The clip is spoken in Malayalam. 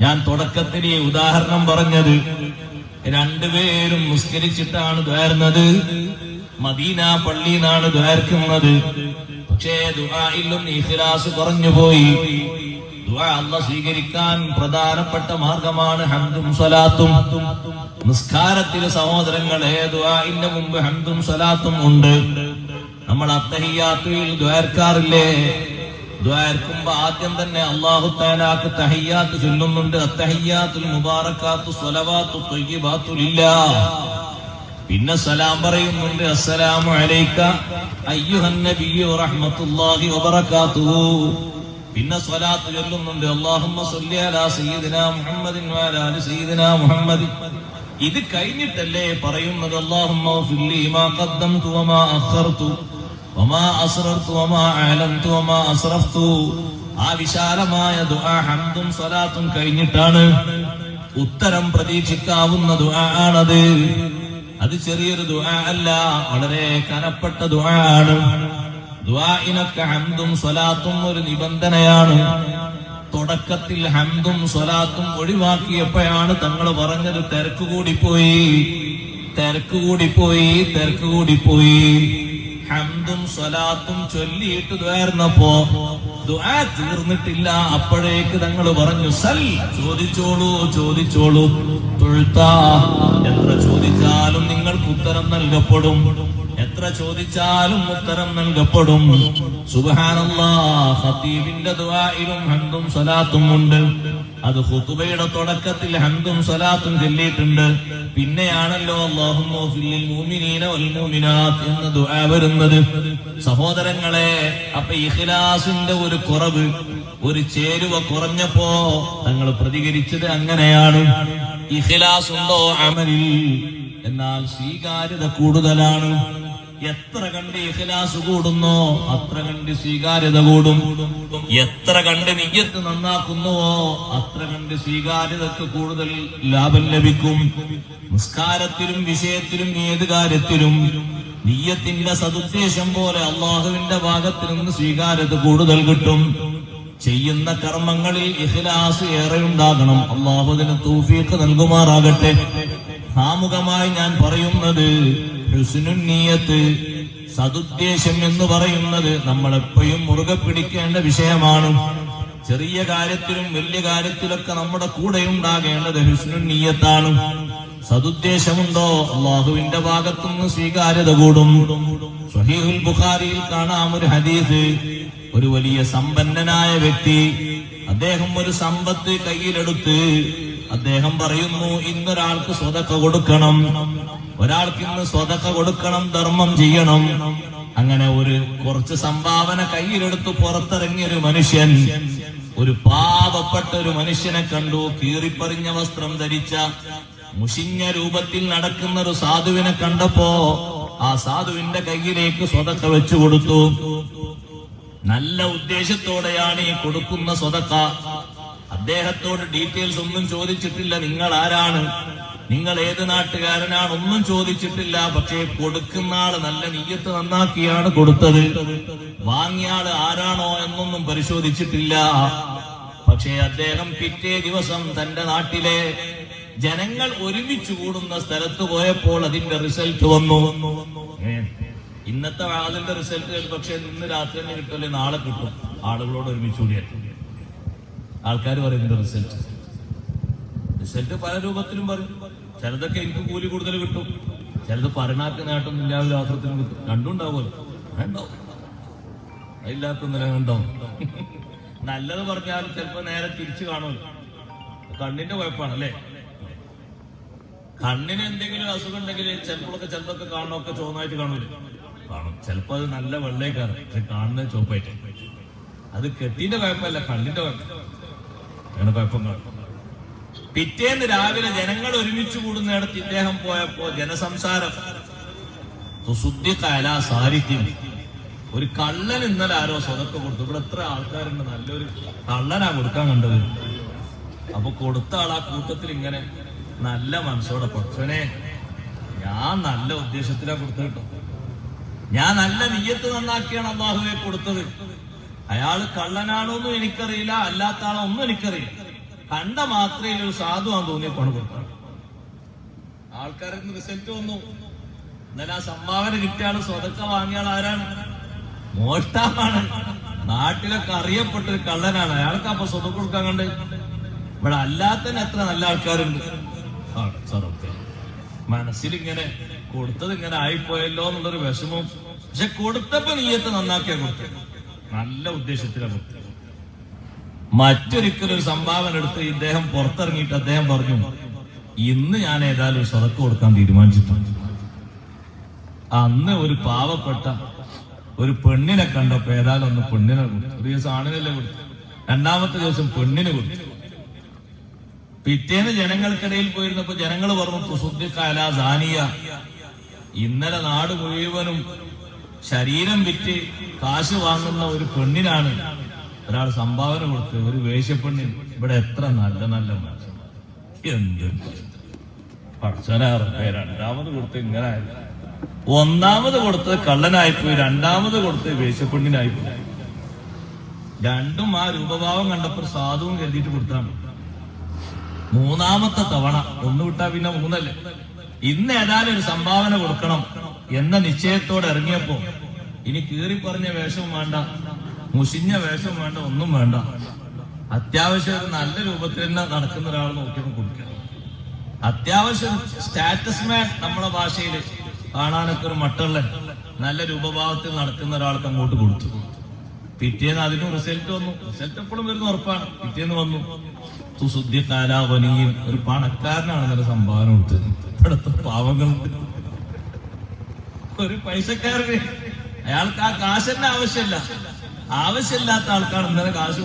ഞാൻ തുടക്കത്തിൽ ഉദാഹരണം പറഞ്ഞത്. രണ്ടുപേരും നിസ്കരിച്ചിട്ടാണ് ദ്വാരുന്നത്. മദീന പള്ളിന്നാണ് ദ്വാർക്കുന്നത് പക്ഷേ ദുആയിലും ഇഖ്ലാസ് കുറഞ്ഞുപോയി. ദുആ അല്ല സ്വീകരിക്കാൻ പ്രധാനപ്പെട്ട മാർഗമാണ് ഹംദും സ്വലാത്തും. നിസ്കാരത്തിൽ സഹോദരങ്ങളെ ദുആഇന്റെ മുമ്പ് ഹംദും സ്വലാത്തും ഉണ്ട്. നമ്മൾ അത്തഹിയാത്തിൽ ദ്വാർക്കാറില്ലേ ദ്വാർക്കുമ്പോ ആദ്യം തന്നെ അള്ളാഹു താലാക്ക് തഹയ്യാത്ത് ചൊല്ലുന്നുണ്ട്. അത്തഹയ്യാത്തുൽ മുബാറക്കാത്തു സ്വലവാത്തു തൊയ്യബാത്തുലില്ല പിന്നെ സലാം പറയുന്നുണ്ട്. അസ്സലാമു അലൈക്ക അയ്യുഹൻ നബിയ്യു റഹ്മത്തുള്ളാഹി വബറകാതുഹു. പിന്നെ സ്വലാത്ത് ചൊല്ലുന്നുണ്ട്. അല്ലാഹുമ്മ സല്ലി അലാ സയ്യിദിനാ മുഹമ്മദിൻ വഅലാ ആലി സയ്യിദിനാ മുഹമ്മദ്. ഇത് കഴിഞ്ഞിട്ടല്ലേ പറയുന്നത്. അല്ലാഹുമ്മ ഫില്ലി മാ ഖദ്ദംതു വമാ അഖർതു. ആ വിശാലമായ ഹംദും സ്വലാത്തും കഴിഞ്ഞിട്ടാണ് ഉത്തരം പ്രതീക്ഷിക്കാവുന്ന ദുആ ആണത്. അത് ചെറിയൊരു ദുആ അല്ല വളരെ കനപ്പെട്ട ദുആ ആണ്. ദുആഇനൊക്കെ ഹംദും സ്വലാത്തും ഒരു നിബന്ധനയാണ്. തുടക്കത്തിൽ ഹംദും സ്വലാത്തും ഒഴിവാക്കിയപ്പോഴാണ് തങ്ങൾ പറഞ്ഞത് തിരക്ക് കൂടിപ്പോയി തിരക്ക് കൂടിപ്പോയി തിരക്ക് കൂടിപ്പോയി. ഹംദും സ്വലാത്തും ചൊല്ലിയിട്ട് ദ്വാർന്നപ്പോ ദുആ തീർന്നിട്ടില്ല. അപ്പോഴേക്ക് തങ്ങൾ പറഞ്ഞു സൽ ചോദിച്ചോളൂ ചോദിച്ചോളൂ. എത്ര ചോദിച്ചാലും നിങ്ങൾക്ക് ഉത്തരം നൽകപ്പെടും. എത്ര ചോദിച്ചാലും ഉത്തരം നൽകപ്പെടും. സുബ്ഹാനല്ലാഹ് ഖതീബിന്റെ ദുആയിലും ഹംദും സ്വലാത്തും ഉണ്ട്. അത് ഖുതുബയുടെ തുടക്കത്തിൽ ഹന്തും സലാത്തും ചൊല്ലിയിട്ടുണ്ട്. പിന്നെയാണല്ലോ എന്ന് ദുആ വരുന്നത്. സഹോദരങ്ങളെ അപ്പൊ ഇഖ്ലാസിന്റെ ഒരു കുറവ് ഒരു ചേരുവ കുറഞ്ഞപ്പോ തങ്ങൾ പ്രതികരിച്ചത് അങ്ങനെയാണ്. ഇഖ്ലാസ് ഉണ്ടോ അമലിൽ? എന്നാൽ സ്വീകാര്യത കൂടുതലാണ്. എത്ര കണ്ട് ഇഖ്ലാസ് കൂടുന്നോ അത്ര കണ്ട് സ്വീകാര്യത കൂടും. എത്ര കണ്ട് നിയ്യത്ത് നന്നാക്കുന്നുവോ അത്ര കണ്ട് സ്വീകാര്യതക്ക് കൂടുതൽ ലാഭം ലഭിക്കും. നിസ്കാരത്തിലും വിഷയത്തിലും ഏത് കാര്യത്തിലും നീയത്തിന്റെ സതുദ്ദേശം പോലെ അള്ളാഹുവിന്റെ ഭാഗത്ത് നിന്ന് സ്വീകാര്യത കൂടുതൽ കിട്ടും. ചെയ്യുന്ന കർമ്മങ്ങളിൽ ഇഖ്ലാസ് ഏറെ ഉണ്ടാകണം. അള്ളാഹുദിന് തൂഫീക്ക് നൽകുമാറാകട്ടെ. ആമുഖമായി ഞാൻ പറയുന്നത് ഹുസ്നുന്നീയത്ത് സതുദ്ദേശം എന്ന് പറയുന്നത് നമ്മൾ എപ്പോഴും മുറുകെ പിടിക്കേണ്ട വിഷയമാണ്. ചെറിയ കാര്യത്തിലും വലിയ കാര്യത്തിലൊക്കെ നമ്മുടെ കൂടെ ഉണ്ടാകേണ്ടത് ഹുസ്നുന്നീയത്താണ് സതുദ്ദേശമുണ്ടോ? അള്ളാഹുവിന്റെ ഭാഗത്തുനിന്ന് സ്വീകാര്യത കൂടും. സ്വഹീഹുൽ ബുഖാരിയിൽ കാണാം ഒരു ഹദീസ്. ഒരു വലിയ സമ്പന്നനായ വ്യക്തി അദ്ദേഹം ഒരു സമ്പത്ത് കയ്യിലെടുത്ത് അദ്ദേഹം പറയുന്നു ഇന്നൊരാൾക്ക് സ്വതക്ക കൊടുക്കണം. ഒരാൾക്ക് ഇന്ന് സ്വതക്ക കൊടുക്കണം ധർമ്മം ചെയ്യണം. അങ്ങനെ ഒരു കുറച്ച് സംഭാവന കയ്യിലെടുത്ത് പുറത്തിറങ്ങിയ ഒരു മനുഷ്യൻ ഒരു പാപപ്പെട്ട ഒരു മനുഷ്യനെ കണ്ടു കീറിപ്പറിഞ്ഞ വസ്ത്രം ധരിച്ച മുഷിഞ്ഞ രൂപത്തിൽ നടക്കുന്ന ഒരു സാധുവിനെ കണ്ടപ്പോ ആ സാധുവിന്റെ കയ്യിലേക്ക് സ്വതക്ക വെച്ചു കൊടുത്തു. നല്ല ഉദ്ദേശത്തോടെയാണ് ഈ കൊടുക്കുന്ന സ്വതക്ക. അദ്ദേഹത്തോട് ഡീറ്റെയിൽസ് ഒന്നും ചോദിച്ചിട്ടില്ല നിങ്ങൾ ആരാണ്? നിങ്ങൾ ഏത് നാട്ടുകാരനാണ് ഒന്നും ചോദിച്ചിട്ടില്ല പക്ഷേ കൊടുക്കുന്ന ആൾ നല്ല നീയത്ത് നന്നാക്കിയാണ് കൊടുത്തത്. വാങ്ങിയ ആൾ ആരാണോ എന്നൊന്നും പരിശോധിച്ചിട്ടില്ല. പക്ഷേ അദ്ദേഹം പിറ്റേ ദിവസം തന്റെ നാട്ടിലെ ജനങ്ങൾ ഒരുമിച്ച് കൂടുന്ന സ്ഥലത്ത് പോയപ്പോൾ അതിന്റെ റിസൾട്ട് വന്നു. ഇന്നത്തെ അതിന്റെ റിസൾട്ട് പക്ഷെ ഇന്ന് രാത്രി തന്നെ കിട്ടില്ലേ നാളെ കിട്ടും. ആളുകളോട് ഒരുമിച്ച് കൂടിയാൽ. ആൾക്കാർ പറയുന്നുണ്ട് റിസൾട്ട്. റിസൾട്ട് പല രൂപത്തിലും പറയും. ചിലതൊക്കെ എനിക്ക് കൂലി കൂടുതൽ കിട്ടും. ചിലത് പറഞ്ഞാർക്ക് നേട്ടം ഇല്ലാതെ ആസ്ത്രത്തിനും കിട്ടും. രണ്ടും ഉണ്ടാവുമല്ലോ. ഉണ്ടാവും അതില്ലാത്ത നില ഉണ്ടാവും നല്ലത് പറഞ്ഞാൽ ചിലപ്പോ നേരെ തിരിച്ചു കാണുമല്ലോ. കണ്ണിന്റെ കുഴപ്പമാണ് അല്ലേ കണ്ണിന് എന്തെങ്കിലും അസുഖം ഉണ്ടെങ്കിൽ ചിലപ്പോഴൊക്കെ ചിലതൊക്കെ കാണണമൊക്കെ ചുവന്നായിട്ട് കാണൂല. കാണും. ചിലപ്പോ അത് നല്ല വെള്ളേക്കാണ്. പക്ഷെ കാണുന്നത് ചുവപ്പായിട്ട്. അത് കെട്ടിന്റെ കുഴപ്പമല്ല കണ്ണിന്റെ കുഴപ്പം അങ്ങനെ കുഴപ്പം കാണും പിറ്റേന്ന് രാവിലെ ജനങ്ങൾ ഒരുമിച്ച് കൂടുന്നിടത്ത് ഇദ്ദേഹം പോയപ്പോ ജനസംസാരം. ഒരു കള്ളൻ ഇന്നലെ ആരോ സ്വതക്ക കൊടുത്തു. ഇവിടെ എത്ര ആൾക്കാരുണ്ട്. നല്ലൊരു കള്ളനാ കൊടുക്കാൻ കണ്ടത്. അപ്പൊ കൊടുത്ത ആൾ ആ കൂട്ടത്തിൽ ഇങ്ങനെ നല്ല മനസ്സോടെ പക്ഷനെ ഞാൻ നല്ല ഉദ്ദേശത്തിലാ കൊടുത്തു കേട്ടോ. ഞാൻ നല്ല നീയത്ത് നന്നാക്കിയാണ് അള്ളാഹുവെ കൊടുത്തത്. അയാൾ കള്ളനാണോന്നും എനിക്കറിയില്ല. അല്ലാത്ത ആളോ ഒന്നും എനിക്കറിയില്ല. കണ്ട മാത്രയിൽ ഒരു സാധുവാന്ന് പണം കൊടുക്കണം. ആൾക്കാർക്ക് റിസൾട്ട് വന്നു. എന്നാൽ ആ സംഭാവന കിട്ടിയ ആൾ സ്വതക്ക വാങ്ങിയ ആരാണ്? മോഷ്ടാവാണ്. നാട്ടിലൊക്കെ അറിയപ്പെട്ട ഒരു കള്ളനാണ്. അയാൾക്ക് അപ്പൊ സ്വതം കൊടുക്കാൻ കണ്ട്. ഇവിടെ അല്ലാത്തന്നെ എത്ര നല്ല ആൾക്കാരുണ്ട്. ആ, മനസ്സിലിങ്ങനെ കൊടുത്തത് ഇങ്ങനെ ആയിപ്പോയല്ലോ എന്നുള്ളൊരു വിഷമവും. പക്ഷെ കൊടുത്തപ്പോ നീയത്ത് നന്നാക്കിയാ കൊടുത്തു. നല്ല ഉദ്ദേശത്തിലാണ് കൊടുത്തത് മറ്റൊരിക്കലും ഒരു സംഭാവന എടുത്ത് ഇദ്ദേഹം പുറത്തിറങ്ങിയിട്ട് അദ്ദേഹം പറഞ്ഞു ഇന്ന് ഞാൻ ഏതായാലും ഒരു സ്വതക്ക് കൊടുക്കാൻ തീരുമാനിച്ചിട്ടുണ്ട്. അന്ന് ഒരു പാവപ്പെട്ട ഒരു പെണ്ണിനെ കണ്ടപ്പോ ഏതായാലും ഒന്ന് പെണ്ണിനെ കൊടുത്തു. ഒരു ദിവസം ആണിനല്ലേ കൊടുത്തു. രണ്ടാമത്തെ ദിവസം പെണ്ണിനെ കൊടുത്തു. പിറ്റേന്ന് ജനങ്ങൾക്കിടയിൽ പോയിരുന്നപ്പോ ജനങ്ങൾ പറഞ്ഞു സുദ്ദിഖാല സാനിയ. ഇന്നലെ നാട് മുഴുവനും ശരീരം വിറ്റ് കാശ് വാങ്ങുന്ന ഒരു പെണ്ണിനാണ് ഒരാൾ സംഭാവന കൊടുത്ത് ഒരു വേശ്യപ്പെണ്ണിന് ഇവിടെ എത്ര നല്ല നല്ല മനുഷ്യന്മാർ. എന്ത് രണ്ടാമത് കൊടുത്ത് ഇങ്ങനെ. ഒന്നാമത് കൊടുത്തത് കള്ളനായിപ്പോയി രണ്ടാമത് കൊടുത്തത് വേശ്യപ്പെണ്ണിനായിപ്പോയി. രണ്ടും ആ രൂപഭാവം കണ്ടപ്പോൾ സാധുവും കരുതിയിട്ട് കൊടുത്താണ് മൂന്നാമത്തെ തവണ ഒന്ന് വിട്ടാ പിന്നെ മൂന്നല്ലേ? ഇന്ന് ഏതായാലും ഒരു സംഭാവന കൊടുക്കണം എന്ന നിശ്ചയത്തോടെ ഇറങ്ങിയപ്പോ ഇനി കീറി പറഞ്ഞ വേഷവും വേണ്ട. മുഷിഞ്ഞ വേഷം വേണ്ട ഒന്നും വേണ്ട. അത്യാവശ്യം ഒരു നല്ല രൂപത്തിൽ തന്നെ നടക്കുന്ന ഒരാൾ നോക്കിയപ്പോൾ കൊടുക്കണം. അത്യാവശ്യം സ്റ്റാറ്റസ് മാൻ നമ്മുടെ ഭാഷയിൽ കാണാനൊക്കെ ഒരു മട്ടുള്ള നല്ല രൂപഭാവത്തിൽ നടക്കുന്ന ഒരാൾക്ക് അങ്ങോട്ട് കൊടുത്തു. പിറ്റേന്ന് അതിന് റിസൾട്ട് വന്നു. റിസൾട്ട് എപ്പോഴും വരുന്ന ഉറപ്പാണ്. പിറ്റേന്ന് വന്നു. സുശുദ്ധി കാലാവനിയും ഒരു പണക്കാരനാണ് നല്ല സംഭാവന കൊടുത്തത് ഇവിടുത്തെ പാവങ്ങളുണ്ട്. ഒരു പൈസക്കാരന് അയാൾക്ക് ആ കാശന്റെ ആവശ്യമില്ല. ആവശ്യമില്ലാത്ത ആൾക്കാർ ഇന്നലെ കാശ്